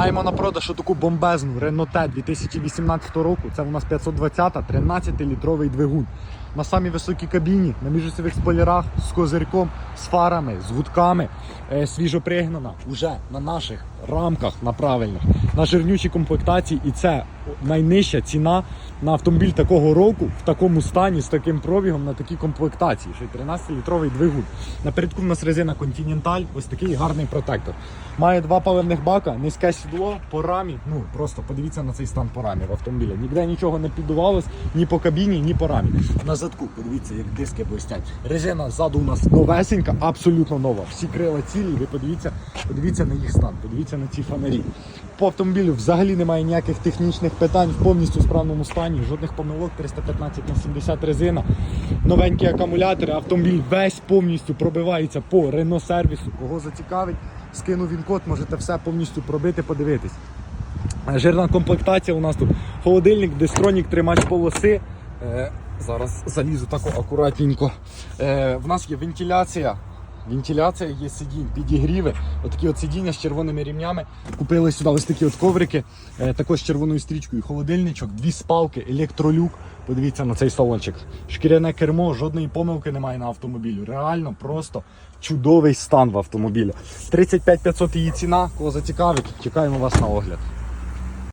Маємо на продаж таку бомбезну Renault T 2018 року. Це у нас 520 13-літровий двигун. На самій високій кабіні, на міжосових спойлерах, з козирком, з фарами, з гудками, е, свіжо пригнана, уже на наших рамках, на правильних, на жирнючій комплектації. І це найнижча ціна на автомобіль такого року в такому стані, з таким пробігом, на такій комплектації. Ще й 13-літровий двигун. Напередку в нас резина Continental, ось такий гарний протектор. Має два паливних бака, низьке сідло по рамі. Ну просто подивіться на цей стан по рамі в автомобілі. Ніде нічого не піддувалось ні по кабіні, ні по рамі. На задку, подивіться, як диски блистять. Резина ззаду у нас новесенька, абсолютно нова. Всі крила цілі. Ви подивіться, подивіться на їх стан, подивіться на ці фонарі. По автомобілю взагалі немає ніяких технічних питань, в повністю справному стані, жодних помилок, 315 на 70 резина, новенькі акумулятори, автомобіль весь повністю пробивається по Renault сервісу. Кого зацікавить, скину він код, можете все повністю пробити, подивитись. Жирна комплектація у нас тут холодильник, дистронік, тримач полоси. Е, зараз залізу так акуратненько. Е, в нас є вентиляція. Вентиляція, є сидінь, підігріви. Отакі от сидіння з червоними рівнями. Купили сюди ось такі от коврики, е, також з червоною стрічкою, холодильничок, дві спалки, електролюк. Подивіться на цей салончик. Шкіряне кермо, жодної помилки немає на автомобілі. Реально просто чудовий стан в автомобілі. 35 500 її ціна. Кого зацікавить, чекаємо вас на огляд.